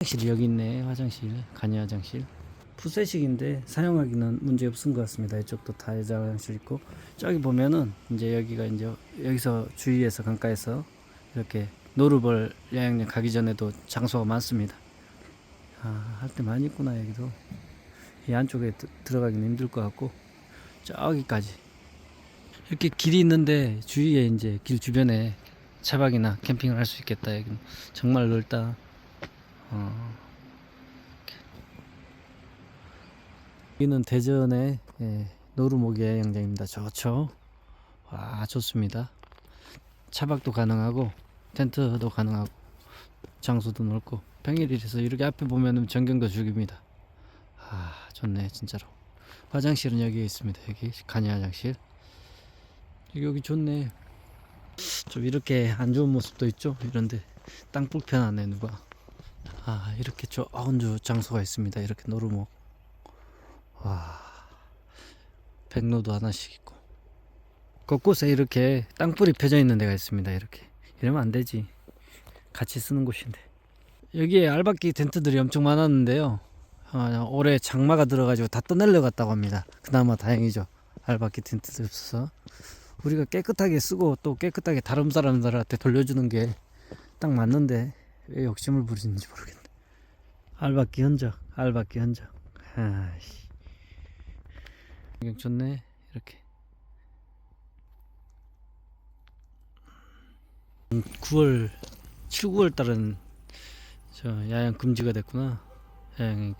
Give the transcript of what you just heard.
화장실이 여기 있네 화장실 간이 화장실. 푸세식인데 사용하기는 문제 없은 것 같습니다. 이쪽도 다 여자 화장실 있고. 저기 보면은 이제 여기가 이제 여기서 주위에서 강가에서 이렇게 노르벌 야영장 가기 전에도 장소가 많습니다. 아할 때 많이 있구나 여기도. 이 안쪽에 드- 들어가기는 힘들 것 같고. 저기까지. 이렇게 길이 있는데 주위에 이제 길 주변에 차박이나 캠핑을 할 수 있겠다. 여기는 정말 넓다 어. 여기는 대전의 예, 노루모기 야영장입니다. 좋죠. 와 좋습니다. 차박도 가능하고 텐트도 가능하고 장소도 넓고 평일이라서 이렇게 앞에 보면은 전경도 죽입니다. 아 좋네 진짜로. 화장실은 여기 있습니다. 여기 간이 화장실. 여기, 여기 좋네. 좀 이렇게 안 좋은 모습도 있죠. 이런데 땅 불편하네 누가. 아 이렇게 좋은 주 장소가 있습니다. 이렇게 노르목. 와 백로도 하나씩 있고. 곳곳에 이렇게 땅불이 펴져 있는 데가 있습니다 이렇게. 이러면 안 되지. 같이 쓰는 곳인데. 여기에 알바끼 텐트들이 엄청 많았는데요. 어, 올해 장마가 들어가지고 다 떠내려 갔다고 합니다. 그나마 다행이죠. 알바끼 텐트들 없어서. 우리가 깨끗하게 쓰고 또 깨끗하게 다른 사람들한테 돌려주는 게 딱 맞는데 왜 욕심을 부리는지 모르겠네. 알바끼 흔적, 알바끼 흔적. 아씨. 환경 좋네. 이렇게. 9월, 7, 9월 달은 저 야영 금지가 됐구나. 야영이